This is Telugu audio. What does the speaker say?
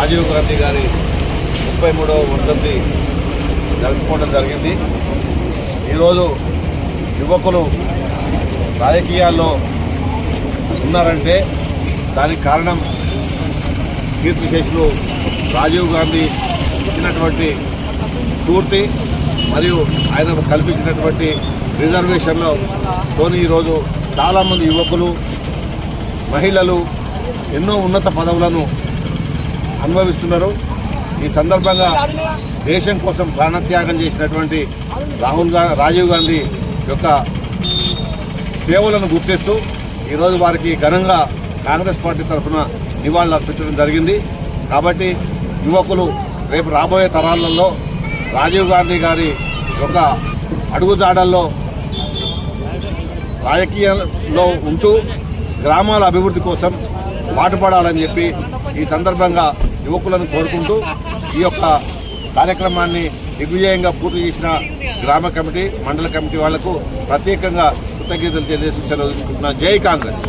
రాజీవ్ గాంధీ గారి ముప్పై మూడవ వర్ధంతి జరుపుకోవడం జరిగింది. ఈరోజు యువకులు రాజకీయాల్లో ఉన్నారంటే దానికి కారణం కీర్తిశేషులు రాజీవ్ గాంధీ ఇచ్చినటువంటి స్ఫూర్తి మరియు ఆయన కల్పించినటువంటి రిజర్వేషన్లో తోని ఈరోజు చాలామంది యువకులు మహిళలు ఎన్నో ఉన్నత పదవులను అనుభవిస్తున్నారు. ఈ సందర్భంగా దేశం కోసం ప్రాణత్యాగం చేసినటువంటి రాహుల్గా రాజీవ్ గాంధీ యొక్క సేవలను గుర్తిస్తూ ఈరోజు వారికి ఘనంగా కాంగ్రెస్ పార్టీ తరఫున నివాళులు అర్పించడం జరిగింది. కాబట్టి యువకులు రేపు రాబోయే తరాలలో రాజీవ్ గాంధీ గారి యొక్క అడుగుజాడల్లో రాజకీయాల్లో ఉంటూ గ్రామాల అభివృద్ధి కోసం పాటుపడాలని చెప్పి ఈ సందర్భంగా యువకులను కోరుకుంటూ ఈ యొక్క కార్యక్రమాన్ని దిగ్విజయంగా పూర్తి చేసిన గ్రామ కమిటీ మండల కమిటీ వాళ్ళకు ప్రత్యేకంగా కృతజ్ఞతలు తెలియజేసి సెలవు తీసుకుంటున్నాను. జై కాంగ్రెస్.